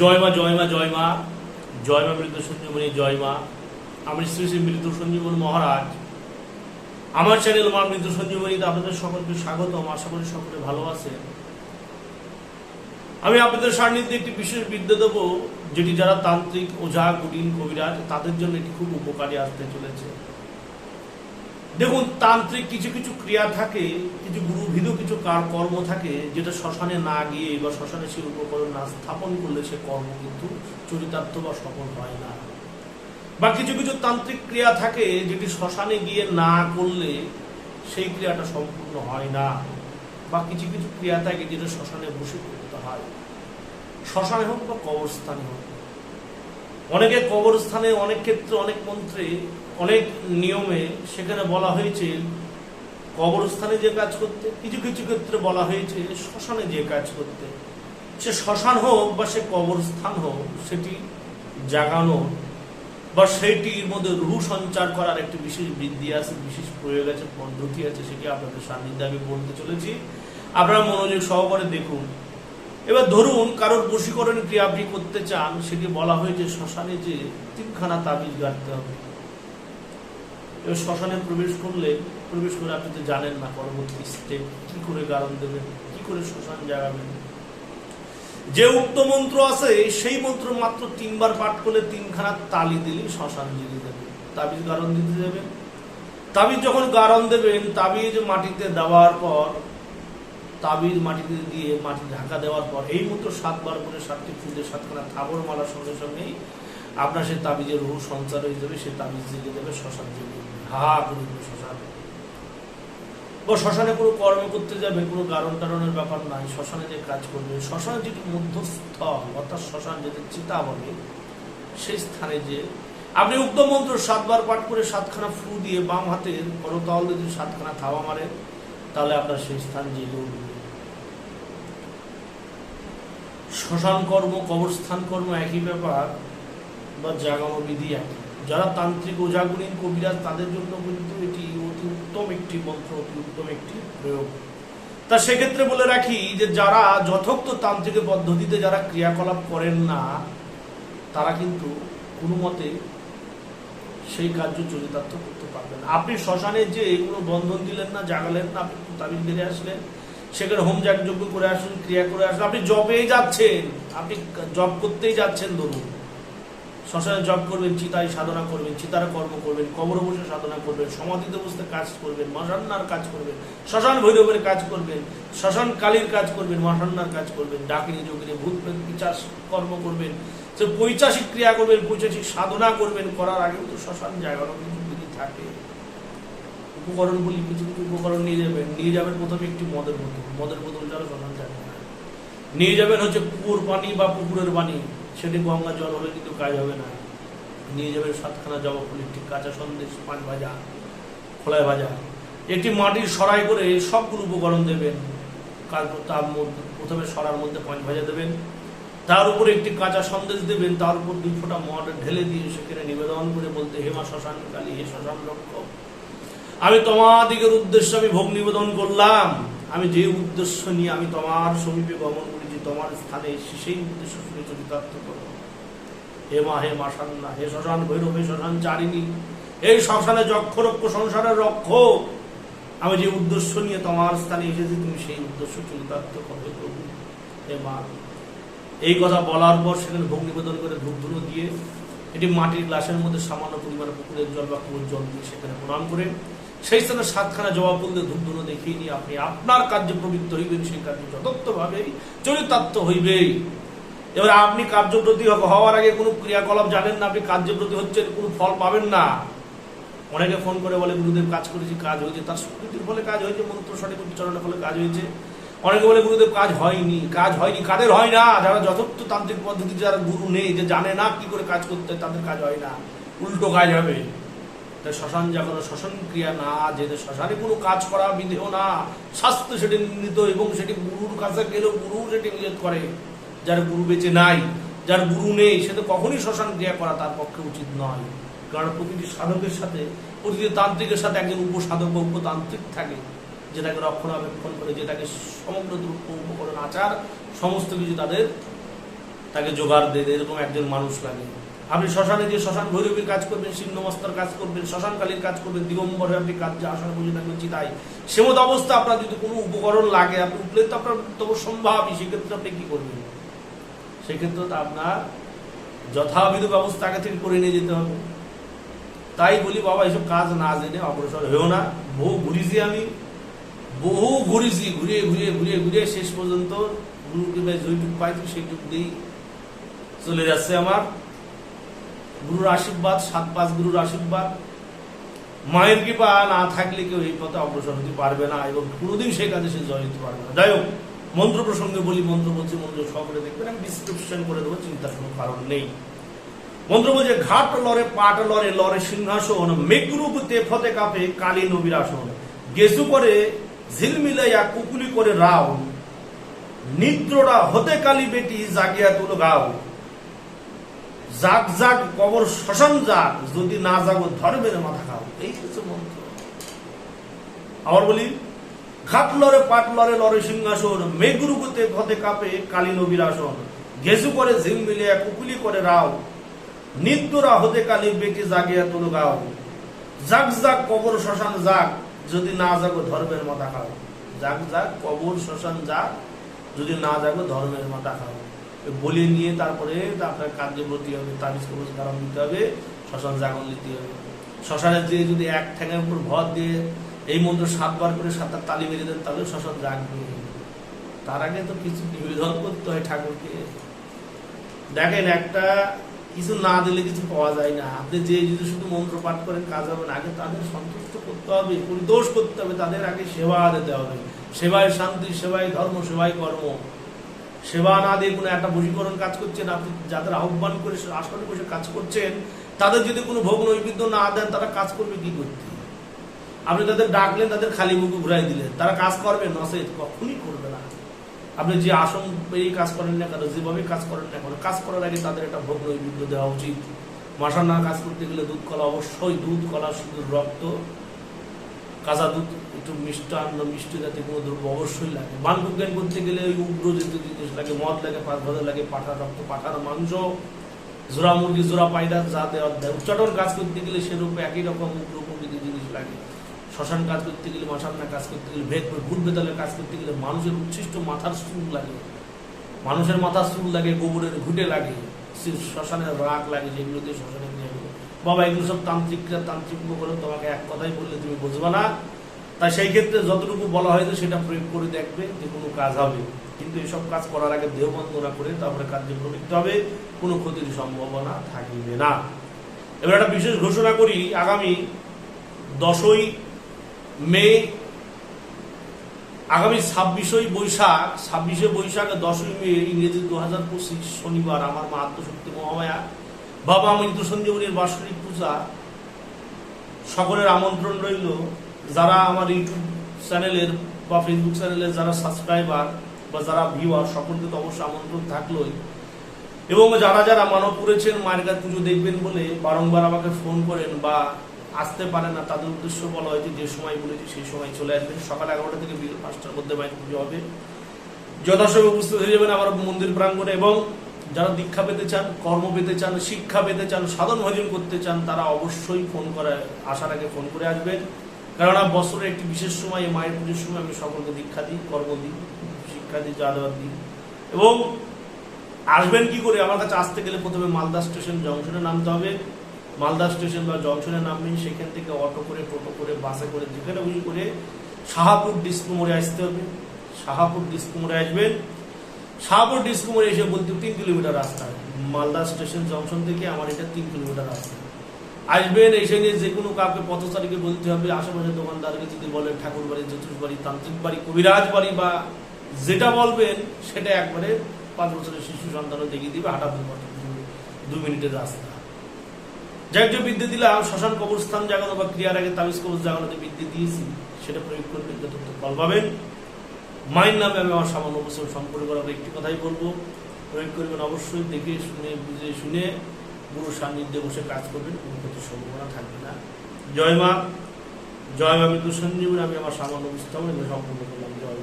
জয় মা জয় মা জয় মা জয় মা মৃত সঞ্জীবনী জয় মা। আমি শ্রী শ্রী মৃত সঞ্জীবনী মহারাজ। আমার চ্যানেল মা মৃত সঞ্জীবনীতে আপনাদের সকলকে স্বাগতম। আশা করি সকলে ভালো আছেন। আমি আপনাদের সান্নিধ্যে একটি বিশেষ বিদ্যা দেব, যেটি যারা তান্ত্রিক ওঝা কুটিন কবিরাজ, তাদের জন্য এটি খুব উপকারী আসতে চলেছে। দেখুন, তান্ত্রিক কিছু কিছু ক্রিয়া থাকে, কিছু গুরুভিদ, কিছু কার কর্ম থাকে, যেটা শ্মশানে না গিয়ে বা শ্মশানে সে উপকরণ না স্থাপন করলে সে কর্ম কিন্তু চরিতার্থ বা সফল হয় না। বা কিছু কিছু তান্ত্রিক ক্রিয়া থাকে, যেটি শ্মশানে গিয়ে না করলে সেই ক্রিয়াটা সম্পূর্ণ হয় না। বা কিছু কিছু ক্রিয়া থাকে, যেটা শ্মশানে বসে করতে হয়। শ্মশানে হোক বা কবরস্থানে হোক। অনেকে কবরস্থানে, অনেক ক্ষেত্রে, অনেক মন্ত্রে অনেক নিয়মে সেখানে বলা হয়েছে, কবরস্থানে যে কাজ করতে, কিছু কিছু ক্ষেত্রে বলা হয়েছে শ্মশানে যে কাজ করতে। সে শ্মশান হোক বা সে কবরস্থান হোক, সেটি জাগানো বা সেইটির মধ্যে রুহ সঞ্চার করার একটি বিশেষ বৃদ্ধি আছে, বিশেষ প্রয়োগ আছে, পদ্ধতি আছে, সেটি আপনাদের সান্নিধ্যে আমি বলতে চলেছি। আপনারা মনোযোগ সহকারে দেখুন। এবার ধরুন, কারোর বশীকরণ ক্রিয়া আপনি করতে চান, সেটি বলা হয়েছে শ্মশানে যে তিনখানা তাবিজ গাড়তে হবে। এবার শ্মশানে প্রবেশ করলে, প্রবেশ করে আপনি তো জানেন না পরবর্তী স্টেপ কি করে গারণ দেবেন, কি করে শ্মশান জাগাবেন। যে উক্ত মন্ত্র আছে, সেই মন্ত্র মাত্র তিনবার পাঠ করলে তিনখানা তালি দিলে শ্মশান জেগে দেবে তাবিজ গারণ দিতে দেবেন তাবিজ যখন গারণ দেবেন, তাবিজ মাটিতে দেওয়ার পর, তাবিজ মাটিতে দিয়ে মাটি ঢাকা দেওয়ার পর, এই মতো সাতবার করে সাতটি ফুলের সাতখানা থাবর মালার সঙ্গে সঙ্গেই আপনার সেই তাবিজের রুহ সঞ্চার হয়ে যাবে সে তাবিজ জেগে দেবে শ্মশান জেগে উঠবে বা শ্মশানে কোনো কর্ম করতে যাবে, কোনো কারণ টারণের ব্যাপার নাই, শ্মশানে যে কাজ করবে। শ্মশানে যেটি মধ্যস্থল, অর্থাৎ শ্মশান যেটি চিতা বলে সেই স্থানে যে আপনি উক্ত মন্ত্র সাতবার পাঠ করে সাতখানা ফু দিয়ে বাম হাতের করতাল যদি সাতখানা থাবা মারে তাহলে আপনার সেই স্থান উঠবে। শ্মশান কর্ম, কবরস্থান কর্ম একই ব্যাপার, বা জাগানো বিধি একই। যারা তান্ত্রিক ওঝাগুণীন কবিরাজ, তাদের জন্য কিন্তু এটি অতি উত্তম একটি মন্ত্র, অতি উত্তম একটি প্রয়োগ তা সেক্ষেত্রে বলে রাখি যে, যারা যথোক্ত তান্ত্রিক পদ্ধতিতে যারা ক্রিয়াকলাপ করেন না, তারা কিন্তু কোনো মতে সেই কার্য চরিতার্থ করতে পারবেন। আপনি শ্মশানে যে এগুলো বন্ধন দিলেন না, জাগালেন না, আপনি তাবিজ বেড়ে আসলেন, সেখানে হোম যাগযজ্ঞ করে আসুন, ক্রিয়া করে আসুন, আপনি জবেই যাচ্ছেন, আপনি জব করতেই যাচ্ছেন, ধরুন শ্মশানে জব করবেন, চিতায় সাধনা করবেন, চিতারে কর্ম করবেন, কবর বসে সাধনা করবেন, সমাধিতে বসতে কাজ করবেন মশান্নার কাজ করবেন, শ্মশান ভৈরবের কাজ করবেন, শ্মশান কালীর কাজ করবেন মশান্নার কাজ করবেন, ডাকিনী যোগিনী ভূত পিচাস কর্ম করবেন, সে পৈচাসিক ক্রিয়া করবেন, পৈচাসিক সাধনা করবেন, করার আগেও তো শ্মশান জায়গারও কিছু বিধি থাকে। উপকরণগুলি কিছু কিছু উপকরণ নিয়ে যাবেন নিয়ে যাবেন প্রথমে একটি মদের বোতল মদের বোতল যারা শ্মশান যাবে নিয়ে যাবেন হচ্ছে পুকুর পানি বা পুকুরের পানি। সেটি গঙ্গা জল হলে কিন্তু কাজ হবে না। নিয়ে যাবেন সাতখানা জবা ফুল, একটি কাঁচা সন্দেশ পাঁচ ভাজা, খোলায় ভাজা। একটি মাটির সরাই করে সবগুলো উপকরণ দেবেন। তার মধ্যে প্রথমে সরার মধ্যে পাঁচ ভাজা দেবেন। তার উপরে একটি কাঁচা সন্দেশ দেবেন। তার উপর দুই ফোঁটা মদ ঢেলে দিয়ে সেখানে নিবেদন করে বলতে হেমা শ্মশান কালী, হে শ্মশান লক্ষ্য আমি তোমাদিগের উদ্দেশ্যে আমি ভোগ নিবেদন করলাম। আমি যে উদ্দেশ্য নিয়ে আমি তোমার সমীপে গমন তোমার স্থানে উদ্দেশ্য শুনে চরিতার্থ করো। হে মা হে মা সান্না, হে শ্মশান ভৈরব, হে শ্মশান চারিণী, এই শ্মশানে যক্ষ রক্ষ সংসারের রক্ষ আমি যে উদ্দেশ্য নিয়ে তোমার স্থানে এসেছি, তুমি সেই উদ্দেশ্য চরিতার্থ করবে প্রভু। হে মা, এই কথা বলার পর সেখানে ভোগ নিবেদন করে ধূপ ধুনো দিয়ে এটি মাটির গ্লাসের মধ্যে সামান্য পরিমাণে পুকুরের জল বা কুয়োর জল দিয়ে সেখানে প্রণাম করে সেই স্থানে সাতখানা জবাব ফুল দিয়ে ধূপ ধুনো দেখিয়ে নিয়ে আপনি আপনার কার্যে প্রবৃত্ত হইবেন, সেই কার্য যথার্থভাবেই চরিতার্থ হইবেই। এবার আপনি কার্যপ্রতি হওয়ার আগে কোনো ক্রিয়াকলাপ জানেন না, আপনি কার্যব্রতী হচ্ছেন, কোনো ফল পাবেন না। অনেকে ফোন করে বলে, গুরুদেব, কাজ করেছি, কাজ হয়েছে। তার স্বীকৃতির ফলে কাজ হয়েছে, মন্ত্র সঠিক উচ্চারণের ফলে কাজ হয়েছে। অনেকে বলে, গুরুদেব, কাজ হয়নি কাজ হয়নি কাদের হয় না। যারা যথার্থ তান্ত্রিক পদ্ধতি যারা গুরু নেই, যে জানে না কি করে কাজ করতে তাদের কাজ হয় না। উল্টো কাজ হবে। তাই শ্মশান জাগানো শ্মশান ক্রিয়া না যেতে শ্মশানে কোনো কাজ করা বিধেয় না, শাস্ত্র সেটি নির্ণীত এবং সেটি গুরুর কাছে গেলেও গুরু সেটি নিষেধ করে, যার গুরু বেঁচে নাই, যার গুরু নেই, সে তো কখনই শ্মশান ক্রিয়া করা তার পক্ষে উচিত নয়। কারণ প্রতিটি সাধকের সাথে প্রতিটি তান্ত্রিকের সাথে একজন উপসাধক বা উপতান্ত্রিক থাকে যেটাকে রক্ষণাবেক্ষণ করে যেটাকে সমগ্র দ্রব্য, উপকরণ, আচার, সমস্ত কিছু তাদের, তাকে জোগাড় দেয়, এরকম একজন মানুষ লাগে। আপনি শ্মশানে গিয়ে শ্মশান ভৈরবীর কাজ করবেন ছিন্নমস্তার কাজ করবেন, শ্মশানকালীর কাজ করবেন দিগম্বরে আপনি কাজ যা আসনে বুঝে থাকবেন চিতাই সেমত অবস্থা আপনার যদি কোনো উপকরণ লাগে, আপনি উঠলে তো আপনার তবু সম্ভাবী সেক্ষেত্রে আপনি কি করবেন? সেক্ষেত্রে তো আপনার যথাবিধ ব্যবস্থা আগে থেকে করে নিয়ে যেতে হবে। তাই বলি, বাবা এইসব কাজ না জেনে অগ্রসর হয়েও না। বহু ঘুরিছি আমি। বহু ঘুরেছি ঘুরিয়ে ঘুরিয়ে ঘুরিয়ে ঘুরিয়ে শেষ পর্যন্ত বেশ যেটুকু পাইছি, সেইটুকু দিয়েই চলে যাচ্ছে আমার। গুরুর আশীর্বাদ সাত পাঁচ গুরুর আশীর্বাদ। মায়ের কৃপা না থাকলে কেউ এই পথে অগ্রসর হতে পারবে না এবং কোনোদিন সেই কাজে সে জয় হতে পারবে না। যাই হোক, মন্ত্র প্রসঙ্গে বলি, মন্ত্র বলছি, মন্ত্র সকলে দেখবেন, আমি ডিসক্রিপশন করে দেবো, চিন্তার কোনো কারণ নেই। মন্ত্র বলছে, ঘাট লরে পাট লরে লরে সিংহাসন, মেঘরূপ তে ফতে কাপে কালী নবীর আসন। গেসু করে, ঝিলমিলাইয়া কুকুলি করে রাও নিদ্ররা হতে কালী বেটি জাগিয়া তুলো গাও জাগ জাগ, কবর শ্মশান যাক যদি না যাব ধর্মের মাথা খাও। এই হচ্ছে মন্ত্র। আবার বলি, ঘাট লরে পাট লরে লরে সিংহাসন মেঘরূপতে ফতে কাপে কালী নবীর আসন গেসু করে ঝিল মিলিয়া কুকুলি করে রাও, নিত্যরা হতে কালী বেটি জাগিয়া তুলো গাও। জাগ জাগ, কবর শ্মশান যাক যদি না যাগো ধর্মের মাথা খাও। জাগ জাগ, কবর শ্মশান যাক যদি না যাগো ধর্মের মাথা খাও। বলে নিয়ে তারপরে আপনার কার্যে ব্রতী হবে কবজ কারণ দিতে হবে, শ্মশান জাগরণ দিতে হবে। শ্মশানের যে যদি এক ঠ্যাঙের উপর ভর দিয়ে এই মন্ত্র সাতবার করে সাতটা তালি মেরে দেন, তাহলে শ্মশান জাগবে। তার আগে তো কিছু নিবেদন করতে হয় ঠাকুরকে। দেখেন একটা কিছু না দিলে কিছু পাওয়া যায় না। আপনি যে যদি শুধু মন্ত্র পাঠ করেন, কাজ হবে না। আগে তাদের সন্তুষ্ট করতে হবে পরিদোষ করতে হবে, তাদের আগে সেবা দিতে হবে। সেবায় শান্তি, সেবায় ধর্ম, সেবায় কর্ম। সেবা না দিয়ে কোনো একটা বশীকরণ কাজ করছেন, আপনি যাদের আহ্বান করে আসনে বসে কাজ করছেন, তাদের যদি কোনো ভোগ নৈবেদ্য না দেন, তারা কাজ করবে কি করতে? আপনি তাদের ডাকলেন, তাদের খালি মুখে ঘুরাই দিলেন। তারা কাজ করবে? নসেদ কখনই করবে না। আপনি যে আসন পেয়ে কাজ করেন না কেন, যেভাবে কাজ করেন না কেন, কাজ করার আগে তাদের একটা ভোগ নৈবেদ্য দেওয়া উচিত। মাসান্না কাজ করতে গেলে দুধ কলা অবশ্যই, দুধ কলা শুধু রক্ত, কাঁচা দুধ একটু মিষ্টান্ন মিষ্টি জাতীয় কোনো দ্রব্য অবশ্যই লাগে। বান করতে গেলে ওই উগ্র জাতীয় জিনিস লাগে, মদ লাগে, পাঁচ ভাজা লাগে, পাঠার রক্ত, পাঠার মাংস, জোড়া মুরগি, জোড়া পায়রা যা দেওয়ার দেয়। উচ্চাটন কাজ করতে গেলে সেরূপে একই রকম উগ্র প্রকৃতির জিনিস লাগে। শ্মশান কাজ করতে গেলে মাসান্না কাজ করতে গেলে ভেদ ভূত বেতালের কাজ করতে গেলে মানুষের উচ্ছিষ্ট মাথার চুল লাগে। মানুষের মাথার চুল লাগে, গোবরের ঘুটে লাগে। শ্মশানের রাগ লাগে, যেগুলো দিয়ে শ্মশানে নিয়ে বাবা, এগুলো সব তান্ত্রিকরা তান্ত্রিক বলে তোমাকে এক কথাই বললে তুমি বুঝবে না। তাই সেই ক্ষেত্রে যতটুকু বলা হয়েছে সেটা প্রয়োগ করে দেখবে যে কোনো কাজ হবে। কিন্তু এসব কাজ করার আগে দেহ বন্ধনা করে তারপরে কার্যে প্রবৃত্ত হবে, কোনো ক্ষতির সম্ভাবনা থাকবে না। এবার একটা বিশেষ ঘোষণা করি, আগামী দশই মে, আগামী ছাব্বিশই বৈশাখ, ছাব্বিশে বৈশাখ দশই মে, ইংরেজি দু হাজার পঁচিশ শনিবার আমার মা আত্মশক্তি মহামায়া, বাবা মৃত্যু সঞ্জীবনীর বার্ষিক পূজা, সকলের আমন্ত্রণ রইল। যারা আমার ইউটিউব চ্যানেলের বা ফেসবুক চ্যানেলের যারা সাবস্ক্রাইবার বা যারা ভিউয়ার সকলকে তো অবশ্যই আমন্ত্রণ থাকলোই। এবং যারা যারা মানব করেছেন কাছে পুজো দেখবেন বলে বারংবার আমাকে ফোন করেন বা আসতে পারে না, তাদের উদ্দেশ্য বলা হয়েছে যে সময় বলেছি সেই সময় চলে আসবেন। সকাল এগারোটা থেকে বিকেল পাঁচটার মধ্যে মায়ের পুজো হবে। যথাসময়ে উপস্থিত হয়ে যাবেন আমার মন্দির প্রাঙ্গণে এবং যারা দীক্ষা পেতে চান, কর্ম পেতে চান, শিক্ষা পেতে চান, সাধন ভজন করতে চান, তারা অবশ্যই ফোন করে, আসার আগে ফোন করে আসবেন। কেননা বছরের একটি বিশেষ সময় এই মায়ের পুজোর সময় আমি সকলকে দীক্ষা দিই, কর্ম দিই, শিক্ষা দিই, যা দিই। এবং আসবেন কি করে? আমার কাছে আসতে গেলে প্রথমে মালদা স্টেশন জংশনে নামতে হবে। মালদা স্টেশন বা জংশনে নামবেন, সেখান থেকে অটো করে, টোটো করে, বাসে করে, যেখানে বুঝি করে শাহাপুর ডিস্কো মোড়ে আসতে হবে। শাহাপুর ডিস্কো মোড়ে আসবেন। শাহাপুর ডিস্কো মোড়ে এসে বলতে তিন কিলোমিটার রাস্তা। মালদা স্টেশন জংশন থেকে আমার এটা তিন কিলোমিটার রাস্তা। আসবেন, এসে নিয়ে যে কোনো কাউকে পথচারীকে বলতে হবে। আশেপাশে দোকানদারকে যদি বলেন ঠাকুর বাড়ি জ্যোতিষ বাড়ি তান্ত্রিক বাড়ি কবিরাজ বাড়ি বা যেটা বলবেন, সেটা একবারে পাঁচ বছরের শিশু সন্তানও দেখিয়ে দিবে, হাঁটা দু দু- মিনিটের রাস্তা। যাই হোক, যে বিদ্যে দিলাম, শ্মশান কবরস্থান জাগানো বা ক্রিয়ার আগে তাবিজ কবর জাগানোতে বিদ্যে দিয়েছি, সেটা প্রয়োগ করবেন যত ফল পাবেন। মায়ের নামে আমি আমার সামান্য অবসর সম্পর্ক করার একটি কথাই বলব। প্রয়োগ করবেন অবশ্যই, দেখে শুনে, বুঝে শুনে। গুরু সান্নিধ্যে বসে কাজ করবেন, কোনো ক্ষতির সম্ভাবনা থাকবে না। জয় মা জয় মা মৃত্যু সঞ্জীবন আমি আমার সামান্য বুঝতে হবে সম্পূর্ণ করলাম। জয়